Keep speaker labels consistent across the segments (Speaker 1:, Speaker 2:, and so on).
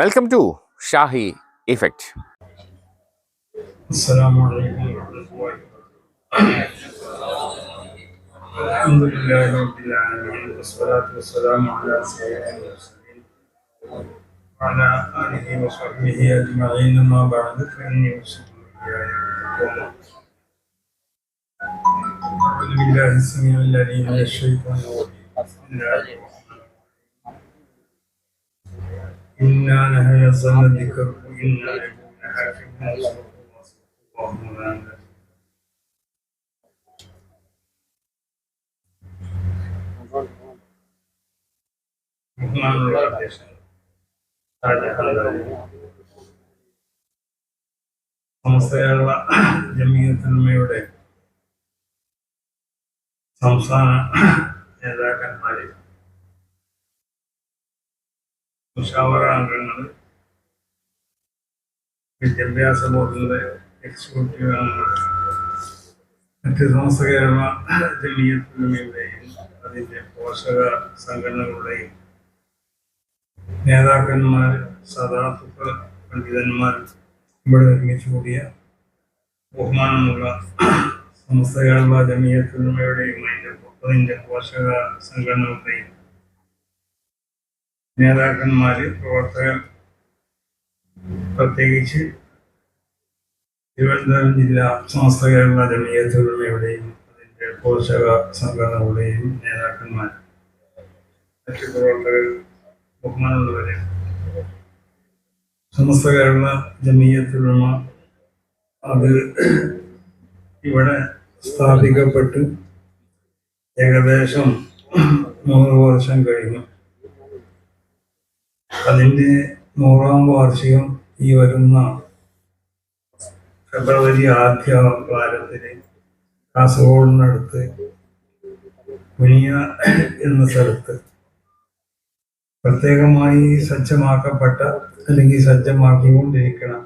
Speaker 1: Welcome to Shahi effect
Speaker 2: السلام عليكم ورحمة الله وبركاته الحمد لله رب العالمين والصلاة والسلام على سيد المرسلين وعلى آله وصحبه أجمعين أما بعد فإني أوصيكم بآية التقوى أعوذ بالله السميع العليم من الشيطان الرجيم بسم الله إنا نحن نزلنا الذكر وإنا له لحافظون صدق الله صدق الله مولانا ബഹുമാനമുള്ള അധ്യക്ഷൻ ഷാജഹാൻ സമസ്ത കേരള ജമീയത്തിന്മയുടെ സംസ്ഥാന നേതാക്കന്മാര് മുഷാവറ അംഗങ്ങൾ വിദ്യാഭ്യാസ ബോർഡിലെ എക്സിക്യൂട്ടീവ് അംഗങ്ങൾ മറ്റ് സമസ്ത കേരള ജമീയത്തിന്മയുടെയും അതിന്റെ പോഷക സംഘടനകളുടെയും നേതാക്കന്മാർ സദാത്വ പണ്ഡിതന്മാർ ഇവിടെ ഒരുമിച്ച് കൂടിയ ബഹുമാനമുള്ള സമസ്ത കേരള ജമീയത്തിന്മയുടെയും അതിന്റെ അതിന്റെ പോഷക സംഘടനകളുടെയും നേതാക്കന്മാര് പ്രവർത്തകർ പ്രത്യേകിച്ച് തിരുവനന്തപുരം ജില്ല സമസ്ത കേരള ജമീയത്തുകളുടെയും അതിന്റെ പോഷക സംഘടനകളുടെയും നേതാക്കന്മാർ മറ്റു പ്രവർത്തകർ ബഹുമാനമുള്ളവരെ. സമസ്ത കേരള ജമീയത്തുലമ അത് ഇവിടെ സ്ഥാപിക്കപ്പെട്ട്. ഏകദേശം നൂറ് വർഷം കഴിഞ്ഞു. അതിന്റെ നൂറാം വാർഷികം ഈ വരുന്ന ഫെബ്രുവരി ആദ്യ വാരത്തിൽ കാസർഗോഡിനടുത്ത് മുനിയ എന്ന സ്ഥലത്ത് പ്രത്യേകമായി സജ്ജമാക്കപ്പെട്ട അല്ലെങ്കിൽ സജ്ജമാക്കിക്കൊണ്ടിരിക്കണം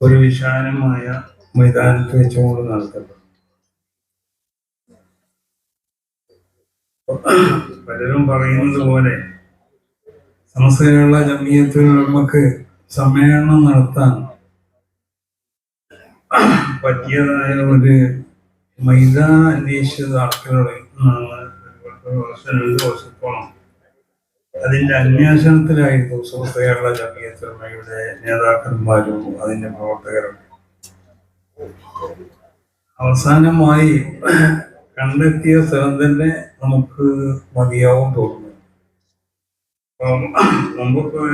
Speaker 2: ഒരു വിശാലമായ മൈതാനത്ത് വെച്ചുകൊണ്ട് നടത്തപ്പെടും പലരും പറയുന്നത് പോലെ സമസ്തയുള്ള ജമീയത്തിൽ നമുക്ക് സമ്മേളനം നടത്താൻ പറ്റിയതായ ഒരു മൈതാന അന്വേഷിച്ചത് ആൾക്കാരോട് വർഷം രണ്ട് വർഷത്തോളം അതിന്റെ അന്വേഷണത്തിലായിരുന്നു സുഹൃത്ത് കേരള ജമീയത്തുലമയുടെ നേതാക്കന്മാരും അതിന്റെ പ്രവർത്തകരും. അവസാനമായി കണ്ടെത്തിയ സ്ഥലം തന്നെ നമുക്ക് മതിയാവും തോന്നുന്നു. മുമ്പൊക്കെ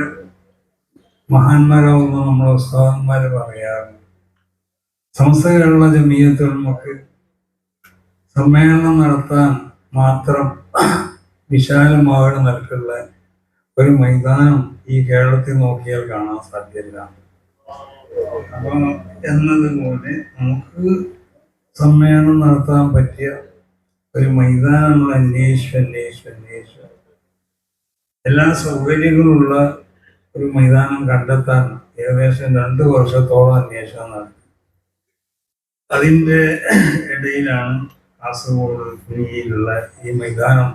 Speaker 2: മഹാന്മാരാവുന്ന നമ്മളെ ഉസ്താദന്മാര് പറയാറുണ്ട് സംസ്ഥകളുള്ള കേരള ജമീയത്തുലമക്ക് സമ്മേളനം നടത്താൻ മാത്രം വിശാലമാകണം നിലക്കുള്ള ഒരു മൈതാനം ഈ കേരളത്തിൽ നോക്കിയാൽ കാണാൻ സാധ്യല്ല. അപ്പൊ എന്നതുപോലെ നമുക്ക് സമ്മേളനം നടത്താൻ പറ്റിയ ഒരു മൈതാനം നമ്മൾ അന്വേഷിച്ചു അന്വേഷിച്ചു അന്വേഷിച്ചു എല്ലാ സൗകര്യങ്ങളുള്ള ഒരു മൈതാനം കണ്ടെത്താൻ ഏകദേശം രണ്ട് വർഷത്തോളം അന്വേഷണം നടത്തി. അതിന്റെ ഇടയിലാണ് കാസർഗോഡ് കുനിയിലുള്ള ഈ മൈതാനം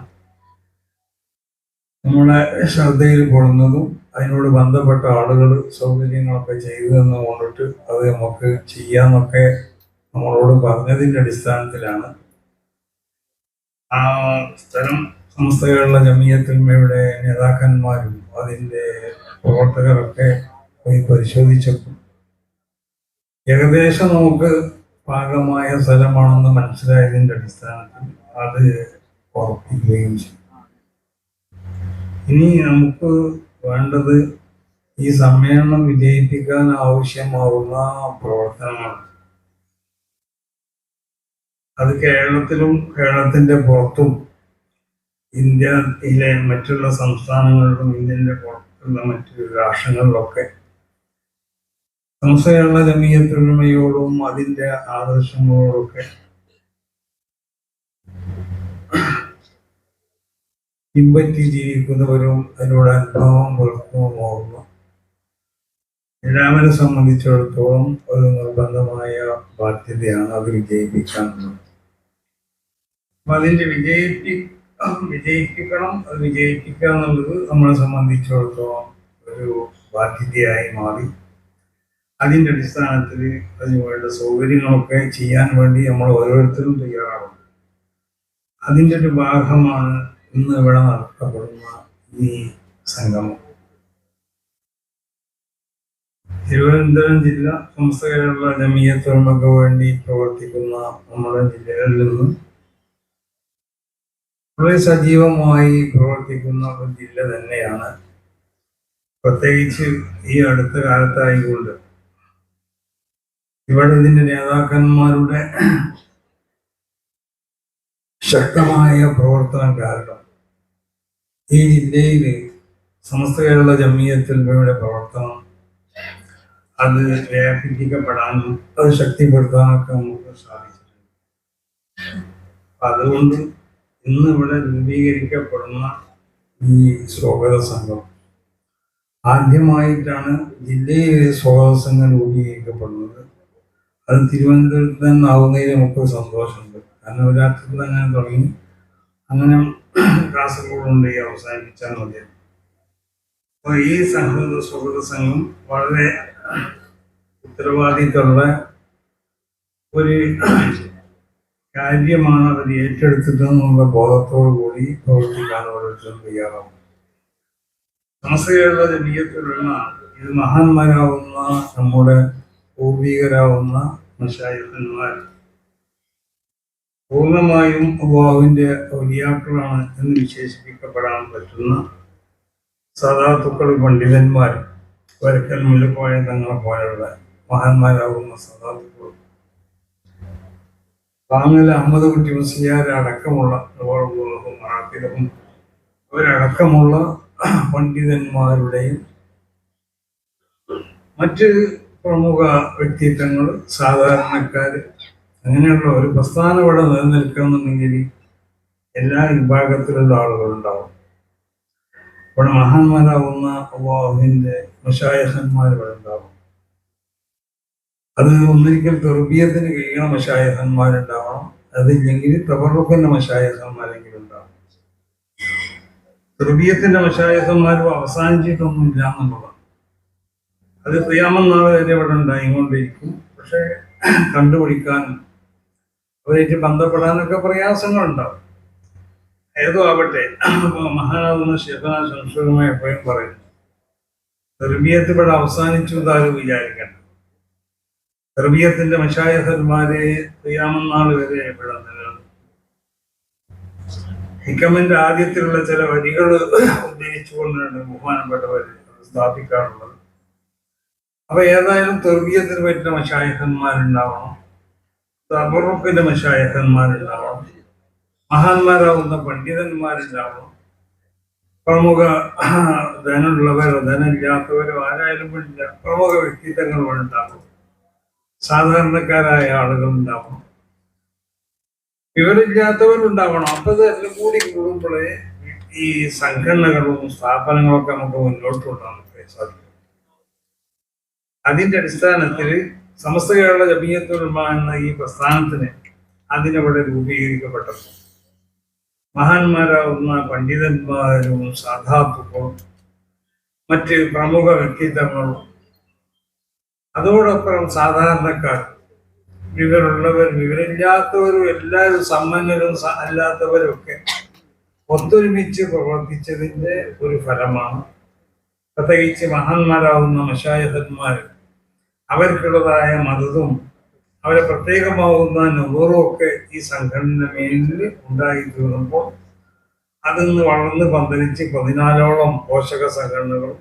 Speaker 2: നമ്മളെ ശ്രദ്ധയിൽ പെടുന്നതും അതിനോട് ബന്ധപ്പെട്ട ആളുകൾ സൗകര്യങ്ങളൊക്കെ ചെയ്തു എന്ന് കൊണ്ടിട്ട് അത് നമുക്ക് ചെയ്യാമെന്നൊക്കെ നമ്മളോട് പറഞ്ഞതിന്റെ അടിസ്ഥാനത്തിലാണ് ആ സ്ഥലം സംസ്ഥകളുടെ ജമീയത്തിന്മയുടെ നേതാക്കന്മാരും അതിന്റെ പ്രവർത്തകരൊക്കെ പോയി പരിശോധിച്ചപ്പോൾ ഏകദേശം നമുക്ക് പാകമായ സ്ഥലമാണെന്ന് മനസ്സിലായതിന്റെ അടിസ്ഥാനത്തിൽ അത് ഉറപ്പിക്കുകയും ചെയ്തു. ഇനി നമുക്ക് വേണ്ടത് ഈ സമ്മേളനം വിജയിപ്പിക്കാൻ ആവശ്യമാവുന്ന പ്രവർത്തനങ്ങൾ അത് കേരളത്തിലും കേരളത്തിന്റെ പുറത്തും ഇന്ത്യയിലെ മറ്റുള്ള സംസ്ഥാനങ്ങളിലും ഇന്ത്യന്റെ പുറത്തുള്ള മറ്റു രാഷ്ട്രങ്ങളിലൊക്കെ സംശയമുള്ള ജമീയത്തൊഴിമയോടും അതിന്റെ ആദർശങ്ങളോടൊക്കെ പിൻപറ്റി ജീവിക്കുന്നവരും അതിനോട് അനുഭവം പുലർത്തുന്നതുമാകുന്നു എല്ലാവരെ സംബന്ധിച്ചിടത്തോളം ഒരു നിർബന്ധമായ ബാധ്യതയാണ് അത് വിജയിപ്പിക്കാനുള്ളത് അപ്പൊ അതിന്റെ വിജയിപ്പി വിജയിപ്പിക്കണം അത് വിജയിപ്പിക്കുക എന്നുള്ളത് നമ്മളെ സംബന്ധിച്ചിടത്തോളം ഒരു ബാധ്യതയായി മാറി. അതിന്റെ അടിസ്ഥാനത്തിൽ അതിന് വേണ്ട സൗകര്യങ്ങളൊക്കെ ചെയ്യാൻ വേണ്ടി നമ്മൾ ഓരോരുത്തരും തയ്യാറാവും അതിന്റെ ഒരു ഭാഗമാണ് ഇന്ന് ഇവിടെ നടത്തപ്പെടുന്ന ഈ സംഗമം. തിരുവനന്തപുരം ജില്ല സമസ്ത കേരള ജമീയത്തുകൾക്ക് വേണ്ടി പ്രവർത്തിക്കുന്ന നമ്മുടെ ജില്ലകളിൽ നിന്ന് വളരെ സജീവമായി പ്രവർത്തിക്കുന്ന ഒരു ജില്ല തന്നെയാണ്. പ്രത്യേകിച്ച് ഈ അടുത്ത കാലത്തായിക്കൊണ്ട്. ഇവിടെ ഇതിന്റെ നേതാക്കന്മാരുടെ ശക്തമായ പ്രവർത്തനം കാരണം ഈ ജില്ലയിൽ സമസ്ത കേരള ജമീയത്തിൽമയുടെ പ്രവർത്തനം അത് വ്യാപിപ്പിക്കപ്പെടാനും അത് ശക്തിപ്പെടുത്താനൊക്കെ നമുക്ക് സാധിച്ചിട്ടുണ്ട്. അതുകൊണ്ട് ഇന്ന് ഇവിടെ രൂപീകരിക്കപ്പെടുന്ന ഈ സ്വാഗത സംഘം. ആദ്യമായിട്ടാണ് ജില്ലയിൽ സ്വാഗത സംഘം രൂപീകരിക്കപ്പെടുന്നത്. അത് തിരുവനന്തപുരത്ത് തന്നെ ആവുന്നതിൽ നമുക്ക് സന്തോഷമുണ്ട്. കാരണം ഒരാത്രിയിൽ അങ്ങനെ തുടങ്ങി. അങ്ങനെ കാസർഗോഡ് കൊണ്ട് ഈ അവസാനിപ്പിച്ചാൽ മതി. അപ്പോൾ ഈ സഹോദര സ്വാഗത സംഘം വളരെ ഉത്തരവാദിത്തമുള്ള ഒരു കാര്യമാണ് അവർ ഏറ്റെടുത്തിട്ടെന്നുള്ള ബോധത്തോടു കൂടി പ്രവർത്തിക്കാൻ ഓരോരുത്തരും തയ്യാറാവും സമസ്തകളുടെ ജനീയത്തിലുള്ള ഇത് മഹാന്മാരാവുന്ന നമ്മുടെ പൂർവികരാവുന്ന മനുഷ്യന്മാർ പൂർണമായും അള്ളാഹുവിന്റെ ഔലിയാക്കളാണ് എന്ന് വിശേഷിപ്പിക്കപ്പെടാൻ പറ്റുന്ന സദാത്തുക്കൾ പണ്ഡിതന്മാർ. വരക്കൽ മുല്ലപ്പോയ തങ്ങളെ പോലുള്ള മഹാന്മാരാകുന്ന സദാത്തുക്കൾ താങ്ങൽ അഹമ്മദ് കുട്ടി മുസ്ലിയാർ മറാത്തിലും അവരടക്കമുള്ള പണ്ഡിതന്മാരുടെയും മറ്റ് പ്രമുഖ വ്യക്തിത്വങ്ങൾ സാധാരണക്കാർ അങ്ങനെയുള്ള ഒരു പ്രസ്ഥാനം ഇവിടെ നിലനിൽക്കണമെന്നുണ്ടെങ്കിൽ എല്ലാ വിഭാഗത്തിലുള്ള ആളുകളുണ്ടാവും ഇവിടെ മഹാന്മാരാകുന്ന അള്ളാഹുവിന്റെ മഷായഹന്മാർ ഇവിടെ ഉണ്ടാവും. അത് ഒന്നിരിക്കൽ തെർബിയത്തിന് കഴിയണ മഷായഹന്മാരുണ്ടാവണം. അതില്ലെങ്കിൽ തവറുക്കിന്റെ മഷായഹന്മാരെങ്കിലും ഉണ്ടാവണം മഷായഹന്മാരും അവസാനിച്ചിട്ടൊന്നും ഇല്ല എന്നുള്ളതാണ്. അത് പ്രിയാമനാൾ വരെ ഇവിടെ ഉണ്ടായിക്കൊണ്ടിരിക്കും. പക്ഷെ കണ്ടുപിടിക്കാനും അവരേറ്റ് ബന്ധപ്പെടാനൊക്കെ പ്രയാസങ്ങളുണ്ടാവും. ഏതോ ആവട്ടെ മഹാനാഥന ശിവന സംസ്കൃതമായി എപ്പോഴും പറയുന്നു. തെർബിയത്ത് ഇവിടെ അവസാനിച്ചു എന്നാലും വിചാരിക്കണം തെർബിയത്തിന്റെ മഷായഹന്മാരെ ചെയ്യാമെന്നാൾ വരെ നിലനിൽക്കും ഹിക്കമിന്റെ ആദ്യത്തിലുള്ള ചില വരികൾ ഉദ്ദേശിച്ചുകൊണ്ടാണ് ബഹുമാനപ്പെട്ടവർ സ്ഥാപിക്കാറുള്ളത്. അപ്പൊ ഏതായാലും തെർബിയത്തിന് പറ്റുന്ന മഷായഹന്മാരുണ്ടാവണം. തബറുക്കിന്റെ മഷായഹന്മാരുണ്ടാവണം. മഹാന്മാരാവുന്ന പണ്ഡിതന്മാരുണ്ടാവണം. പ്രമുഖ ധനമുള്ളവരോ ധനമില്ലാത്തവരോ ആരായാലും പ്രമുഖ വ്യക്തിത്വങ്ങളോ ഉണ്ടാവും സാധാരണക്കാരായ ആളുകൾ ഉണ്ടാവണം വിവരമില്ലാത്തവരുണ്ടാവണം അപ്പോൾ ഇതെല്ലാം കൂടി കൂടുമ്പോഴേ ഈ സംഘടനകളും സ്ഥാപനങ്ങളൊക്കെ നമുക്ക് മുന്നോട്ട് കൊണ്ടുപോകാൻ സാധിക്കും. അതിന്റെ അടിസ്ഥാനത്തിൽ സമസ്ത കേരള ജമീയത്തുൽമ എന്ന ഈ പ്രസ്ഥാനത്തിന് അതിനവിടെ രൂപീകരിക്കപ്പെട്ടത്. മഹാന്മാരാവുന്ന പണ്ഡിതന്മാരും സാധാത്തുക്കളും മറ്റ് പ്രമുഖ വ്യക്തിത്വങ്ങളും അതോടൊപ്പം സാധാരണക്കാർ വിവരമുള്ളവർ വിവരമില്ലാത്തവരും എല്ലാവരും സമ്പന്നരും സ- അല്ലാത്തവരും ഒക്കെ ഒത്തൊരുമിച്ച് പ്രവർത്തിച്ചതിന്റെ ഒരു ഫലമാണ്. പ്രത്യേകിച്ച് മഹാന്മാരാകുന്ന മഷായഹന്മാർ അവർക്കുള്ളതായ മതതും അവരെ പ്രത്യേകമാകുന്ന നുറും ഒക്കെ ഈ സംഘടന മേലിൽ ഉണ്ടായി തീർന്നപ്പോൾ അതിൽ നിന്ന് വളർന്ന് പന്തലിച്ച് പതിനാലോളം പോഷക സംഘടനകളും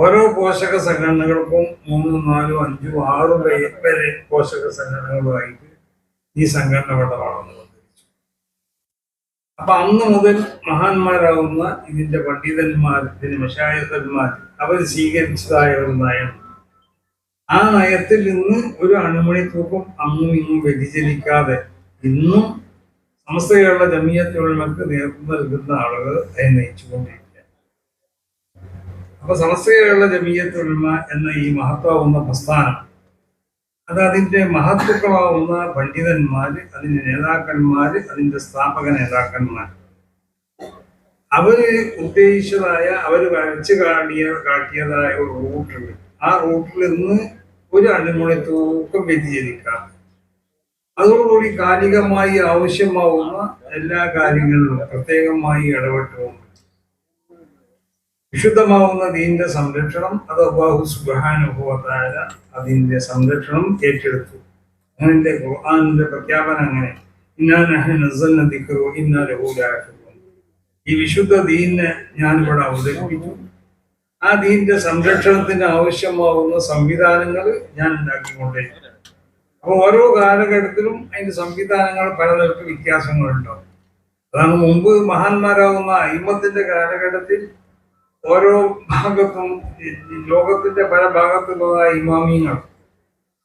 Speaker 2: ഓരോ പോഷക സംഘടനകൾക്കും മൂന്നും നാലും അഞ്ചും ആറും വരെ പോഷക സംഘടനകളുമായിട്ട് ഈ സംഘടന ഇവിടെ വളർന്നു വന്നിരിച്ചു. അപ്പൊ അന്ന് മുതൽ മഹാന്മാരാകുന്ന ഇതിന്റെ പണ്ഡിതന്മാർ ഇതിന് മഷായത്തന്മാർ അവർ സ്വീകരിച്ചതായ ഒരു നയം ആ നയത്തിൽ നിന്ന് ഒരു അണുമണി തൂക്കം അങ്ങും ഇങ്ങും വ്യതിചലിക്കാതെ ഇന്നും സമസ്ത കേരള നേതൃത്വം നൽകുന്ന ആളുകൾ അതിനെ നയിച്ചുകൊണ്ടിരിക്കുക അപ്പൊ സമസ്തയിലുള്ള ജമീയത്തുൽമ എന്ന ഈ മഹത്വാവുന്ന പ്രസ്ഥാനം അത് അതിന്റെ മഹത്വക്കളാവുന്ന പണ്ഡിതന്മാര് അതിന്റെ നേതാക്കന്മാര് അതിന്റെ സ്ഥാപക നേതാക്കന്മാർ അവർ ഉദ്ദേശിച്ചതായ അവർ വരച്ച് കാട്ടിയ കാട്ടിയതായ ഒരു റൂട്ടുണ്ട്. ആ റൂട്ടിൽ നിന്ന് ഒരു അടിമുടി തൂക്കം വ്യതിചരിക്കാം അതോടുകൂടി കാലികമായി ആവശ്യമാവുന്ന എല്ലാ കാര്യങ്ങളിലും പ്രത്യേകമായി ഇടപെട്ടുകൊണ്ട് വിശുദ്ധമാവുന്ന ദീന്റെ സംരക്ഷണം അത് അബ്ബാഹു സുബാനുഭവത്തായ അതിന്റെ സംരക്ഷണം ഏറ്റെടുത്തു. അങ്ങനെ ഖുർആാനിന്റെ പ്രഖ്യാപനം അങ്ങനെ? ഇന്നാ നഹ്നു നസ്സൽന ദിക്റു ഇന്നാ ലഹു ഈ വിശുദ്ധ ദീനെ ഞാൻ ഇവിടെ അവതരിപ്പിച്ചു. ആ ദീന്റെ സംരക്ഷണത്തിന് ആവശ്യമാവുന്ന സംവിധാനങ്ങൾ ഞാൻ ഉണ്ടാക്കിക്കൊണ്ടേ. അപ്പൊ ഓരോ കാലഘട്ടത്തിലും അതിന്റെ സംവിധാനങ്ങൾ പലതരത്തിൽ വ്യത്യാസങ്ങളുണ്ടാവും. അതാണ് മുമ്പ് മഹാന്മാരാകുന്ന അയിമത്തിന്റെ കാലഘട്ടത്തിൽ ഓരോ ഭാഗത്തും ലോകത്തിന്റെ പല ഭാഗത്തുള്ളതായ ഇമാമിയങ്ങൾ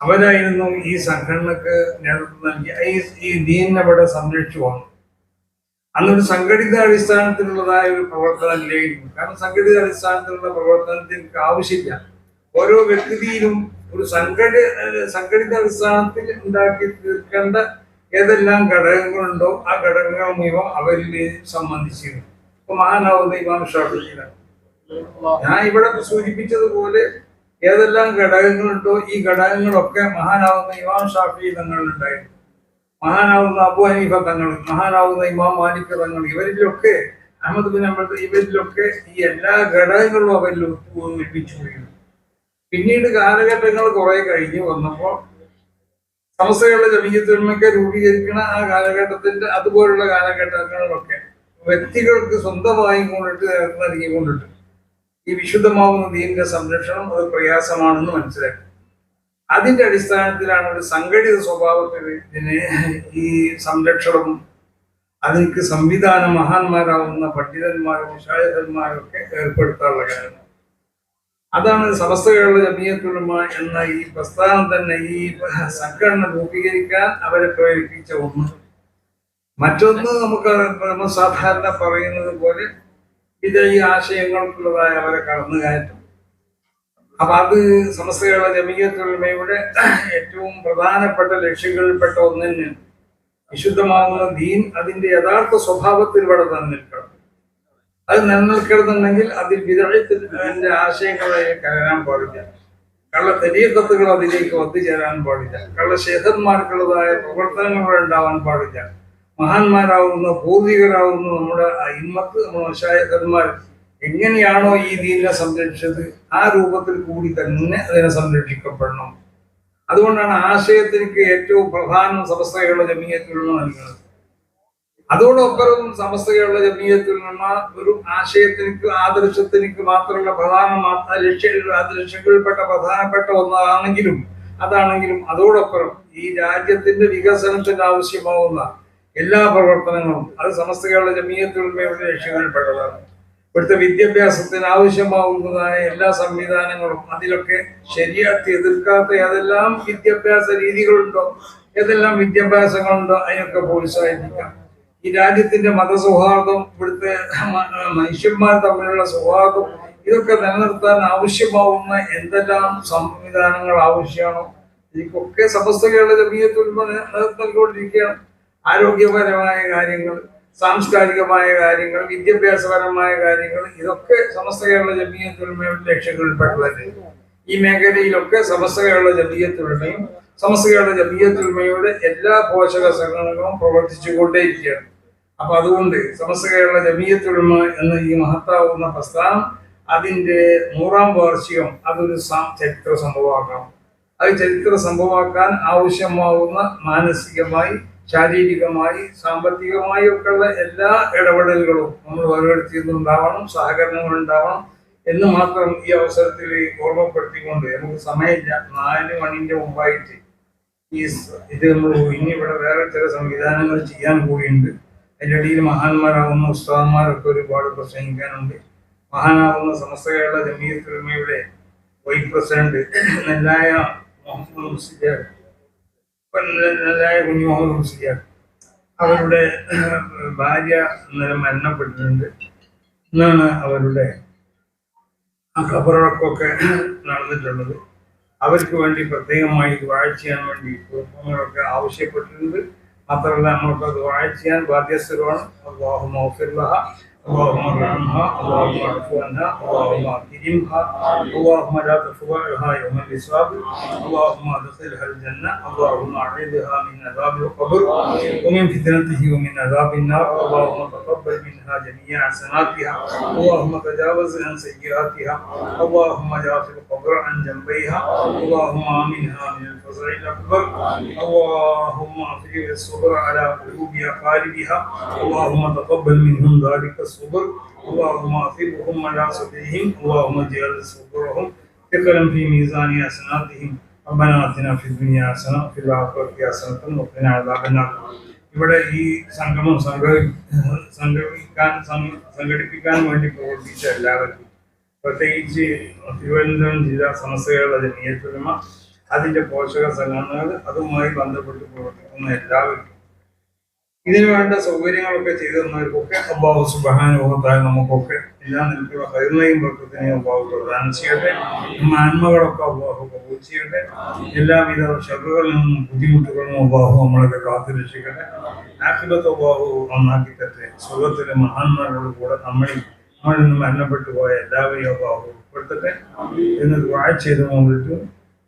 Speaker 2: അവരായിരുന്നു ഈ സംഘടനക്ക് നേതൃത്വം നൽകി. ഈ- ദീനിനെ അവിടെ സംരക്ഷിച്ചു വന്നു. അന്നൊരു സംഘടിത അടിസ്ഥാനത്തിലുള്ളതായ ഒരു പ്രവർത്തനം ഇല്ലായിരുന്നു കാരണം സംഘടിത അടിസ്ഥാനത്തിലുള്ള പ്രവർത്തനത്തിന് ആവശ്യമില്ല. ഓരോ വ്യക്തിയിലും ഒരു സംഘടി സംഘടിത അടിസ്ഥാനത്തിൽ ഉണ്ടാക്കി തീർക്കേണ്ട ഏതെല്ലാം ഘടകങ്ങളുണ്ടോ ആ ഘടകങ്ങൾ മുഴുവൻ അവരിൽ സംബന്ധിച്ചിരുന്നു. ഇപ്പൊ മഹാനാവുന്ന ഇമാം ഷാഫിയാണ് ഞാൻ ഇവിടെ സൂചിപ്പിച്ചതുപോലെ ഏതെല്ലാം ഘടകങ്ങളുണ്ടോ ഈ ഘടകങ്ങളൊക്കെ മഹാനാവുന്ന ഇമാം ഷാഫി തങ്ങളുണ്ടായിരുന്നു. മഹാനാവുന്ന അബു ഹനീഫ തങ്ങൾ മഹാനാവുന്ന ഇമാം മാലിക് തങ്ങൾ ഇവരിലൊക്കെ അഹമ്മദ് ബിൻ അഹമ്മദ് ഇവരിലൊക്കെ ഈ എല്ലാ ഘടകങ്ങളും അവരിൽ ഒരുമിച്ചു കഴിഞ്ഞു പിന്നീട് കാലഘട്ടങ്ങൾ കുറെ കഴിഞ്ഞ് വന്നപ്പോൾ സമസ്തകളുടെ ജമീയത്തൊരുമൊക്കെ രൂപീകരിക്കുന്ന ആ കാലഘട്ടത്തിന്റെ അതുപോലുള്ള കാലഘട്ടങ്ങളിലൊക്കെ വ്യക്തികൾക്ക് സ്വന്തമായി കൊണ്ടിട്ട് നൽകിക്കൊണ്ടിട്ട് ഈ വിശുദ്ധമാവുന്ന ദീനിന്റെ സംരക്ഷണം ഒരു പ്രയാസമാണെന്ന് മനസ്സിലാക്കി. അതിന്റെ അടിസ്ഥാനത്തിലാണ് ഒരു സംഘടിത സ്വഭാവത്തിൽ ഇതിനെ ഈ സംരക്ഷണം അതിലേക്ക് സംവിധാന മഹാന്മാരാവുന്ന പണ്ഡിതന്മാരും ഒക്കെ ഏർപ്പെടുത്താനുള്ള കാരണം. അതാണ് സമസ്ത കേരള ജമീയത്തുലമ എന്ന ഈ പ്രസ്ഥാനം തന്നെ ഈ സംഘടന രൂപീകരിക്കാൻ അവരെ പ്രേരിപ്പിച്ച ഒന്ന്. മറ്റൊന്ന് നമുക്ക് സാധാരണ പറയുന്നത് പോലെ ഇത് ഈ ആശയങ്ങൾക്കുള്ളതായ അവരെ കടന്നുകയറ്റം. അപ്പൊ അത് സമസ്തകളുടെ ജമീയത്തുലമയുടെ ഏറ്റവും പ്രധാനപ്പെട്ട ലക്ഷ്യങ്ങളിൽപ്പെട്ട ഒന്നിന് വിശുദ്ധമാകുന്ന ദീൻ അതിന്റെ യഥാർത്ഥ സ്വഭാവത്തിൽ ഇവിടെ നിലനിൽക്കണം നിൽക്കണം അത് നിലനിൽക്കണമെന്നുണ്ടെങ്കിൽ അതിൽ വിതഴത്തിന്റെ ആശയങ്ങളെ കലരാൻ പാടില്ല. കള്ള തെരീക്കത്തുകൾ അതിലേക്ക് ഒത്തുചേരാൻ പാടില്ല. കള്ള ശേഖന്മാർക്കുള്ളതായ പ്രവർത്തനങ്ങൾ ഉണ്ടാവാൻ പാടില്ല. മഹാന്മാരാവുന്ന പൂർവികരാവുന്ന നമ്മുടെ ഇമ്മത്ത് നമ്മുടെ വശായകന്മാർ എങ്ങനെയാണോ ഈ ദീനിനെ സംരക്ഷിച്ചത് ആ രൂപത്തിൽ കൂടി തന്നെ അതിനെ സംരക്ഷിക്കപ്പെടണം. അതുകൊണ്ടാണ് ആശയത്തിന് ഏറ്റവും പ്രധാനം സമസ്തകളുടെ ജമീയത്തിലുള്ള നൽകുന്നത്. അതോടൊപ്പം സമസ്തകളുടെ ജമീയത്തിൽ നിന്ന് ഒരു ആശയത്തിന് ആദർശത്തിന് മാത്രമുള്ള പ്രധാന ലക്ഷ്യ ലക്ഷ്യങ്ങളിൽപ്പെട്ട പ്രധാനപ്പെട്ട ഒന്നാണെങ്കിലും അതാണെങ്കിലും അതോടൊപ്പം ഈ രാജ്യത്തിന്റെ വികസനത്തിന് ആവശ്യമാവുന്ന എല്ലാ പ്രവർത്തനങ്ങളും അത് സമസ്തകളുടെ ജമീയത്തിലുള്ള ലക്ഷ്യങ്ങളിൽപ്പെട്ടതാണ്. ഇവിടുത്തെ വിദ്യാഭ്യാസത്തിന് ആവശ്യമാകുന്നതായ എല്ലാ സംവിധാനങ്ങളും അതിലൊക്കെ ശരിയാക്കി എതിർക്കാത്ത ഏതെല്ലാം വിദ്യാഭ്യാസ രീതികളുണ്ടോ ഏതെല്ലാം വിദ്യാഭ്യാസങ്ങളുണ്ടോ അതിനൊക്കെ പ്രോത്സാഹിപ്പിക്കാം. ഈ രാജ്യത്തിന്റെ മതസൗഹാർദ്ദം ഇവിടുത്തെ മനുഷ്യന്മാർ തമ്മിലുള്ള സൗഹാർദ്ദം ഇതൊക്കെ നിലനിർത്താൻ ആവശ്യമാവുന്ന എന്തെല്ലാം സംവിധാനങ്ങൾ ആവശ്യമാണോ? ഇതിക്കൊക്കെ സമസ്തകളുടെ ജമീയത്തിൽ നൽകിക്കൊണ്ടിരിക്കുകയാണ്. ആരോഗ്യപരമായ കാര്യങ്ങൾ സാംസ്കാരികമായ കാര്യങ്ങൾ വിദ്യാഭ്യാസപരമായ കാര്യങ്ങൾ ഇതൊക്കെ സമസ്ത കേരള ജമീയത്തുൽമയുടെ ലക്ഷ്യങ്ങളിൽപ്പെട്ടതല്ലേ ഈ മേഖലയിലൊക്കെ സമസ്ത കേരള സമസ്തകളുടെ സമസ്ത കേരള ജമീയത്തുൽമയുടെ എല്ലാ പോഷക സംഘടനകളും പ്രവർത്തിച്ചുകൊണ്ടേയിരിക്കുകയാണ്. അപ്പൊ അതുകൊണ്ട് സമസ്ത കേരള ജമീയത്തുൽമ എന്ന ഈ മഹത്താവുന്ന പ്രസ്ഥാനം അതിന്റെ നൂറാം വാർഷികം അതൊരു ചരിത്ര സംഭവമാക്കണം അത് ചരിത്ര സംഭവമാക്കാൻ ആവശ്യമാവുന്ന മാനസികമായി ശാരീരികമായി സാമ്പത്തികമായി ഒക്കെയുള്ള എല്ലാ ഇടപെടലുകളും നമ്മൾ ഓരോരുത്തരിൽ നിന്നുണ്ടാവണം സഹകരണങ്ങൾ ഉണ്ടാവണം എന്ന് മാത്രം ഈ അവസരത്തിൽ ഓർമ്മപ്പെടുത്തിക്കൊണ്ട് നമുക്ക് സമയമില്ല. നാല് മണിന്റെ മുമ്പായിട്ട് ഈ ഇത് നമ്മൾ ഇനി ഇവിടെ വേറെ ചില സംവിധാനങ്ങൾ ചെയ്യാൻ കൂടിയുണ്ട്. അതിന്റെ ഇടയിൽ മഹാന്മാരാകുന്ന ഉസ്താദന്മാരൊക്കെ ഒരുപാട് പ്രസംഗിക്കാനുണ്ട്. മഹാനാകുന്ന സമസ്ത കേരള ജമീയത്തുമയുടെ വൈസ് പ്രസിഡന്റ് നെല്ലായ മുഹമ്മദ് മുസ്ലിയാർ നെല്ലായ കുഞ്ഞുമോഹൻ മുഹമ്മദ് അവരുടെ ഭാര്യ ഇന്നലെ മരണപ്പെട്ടിട്ടുണ്ട്. എന്നാണ് അവരുടെ ഖബറടക്കമൊക്കെ നടന്നിട്ടുള്ളത്. അവർക്ക് വേണ്ടി പ്രത്യേകമായി ദുആ ചെയ്യാൻ വേണ്ടി കുടുംബങ്ങളൊക്കെ ആവശ്യപ്പെട്ടിട്ടുണ്ട്. മാത്രമല്ല നമ്മൾക്ക് ദുആ ചെയ്യാൻ ബാധ്യസ്ഥരുമാണ്. അല്ലാഹു മഗ്ഫിർ اللهم ارحمها اللهم اعف عنها اللهم اكرمها اللهم لا تفضحها يوم الحساب اللهم ادخلها الجنة اللهم اعيذها من عذاب القبر ومن فتنته ومن عذاب النار اللهم تقبل منها جميع حسناتها اللهم تجاوز عن سيئاتها. اللهم جاف القبر عن جنبيها. اللهم آمنها من الفزع الأكبر. اللهم أفرغ الصبر على قلوب أقاربها. اللهم تقبل منهم ذلك الصبر. اللهم اثبهم على صدرهم اللهم اجعل صبرهم ثقلا في ميزان حسناتهم. ربنا آتنا في الدنيا حسنة وفي الآخرة حسنة وقنا عذاب النار. ഇവിടെ ഈ സംഗമം സംഘ- സംഘടിപ്പിക്കാൻ സംഘടിപ്പിക്കാൻ വേണ്ടി പ്രവർത്തിച്ച എല്ലാവർക്കും പ്രത്യേകിച്ച് തിരുവനന്തപുരം ജില്ലാ സമസ്തകളുടെ ജനീയത്തുലമ അതിന്റെ പോഷക സംഘടനകൾ അതുമായി ബന്ധപ്പെട്ട് പ്രവർത്തിക്കുന്ന എല്ലാവർക്കും ഇതിനു വേണ്ട സൗകര്യങ്ങളൊക്കെ ചെയ്തു തന്നവർക്കൊക്കെ അബ്ബാഹു സുബാനുഭവത്തായ നമുക്കൊക്കെ എല്ലാ നിലയ്ക്കുള്ള ഹൈർമയും പ്രകൃതിനെയും അബ്ബാഹു പ്രദാനം ചെയ്യട്ടെ. നന്മകളൊക്കെ അബ്ബാഹു കബൂൽ ചെയ്യട്ടെ. എല്ലാവിധ ഷറുകളിൽ നിന്നും ബുദ്ധിമുട്ടുകളിൽ നിന്നും അബ്ബാഹു നമ്മളൊക്കെ കാത്തു രക്ഷിക്കട്ടെ. ആഖിബത്ത് അബ്ബാഹു നന്നാക്കി തട്ടെ സുഖത്തിലെ മഹാന്മാരോട് കൂടെ നമ്മളിൽ നമ്മളിൽ നിന്ന് മരണപ്പെട്ടു പോയ എല്ലാവരെയും അബ്ബാഹു ഉൾപ്പെടുത്തട്ടെ എന്ന് ചെയ്ത് ചെയ്തുകൊണ്ടിട്ട്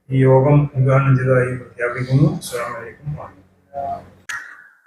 Speaker 2: ഈ യോഗം ഉദ്ഘാടനം ചെയ്തതായി പ്രഖ്യാപിക്കുന്നു. അസ്സാം വലൈക്കും വാഹമത്തുള്ളാഹി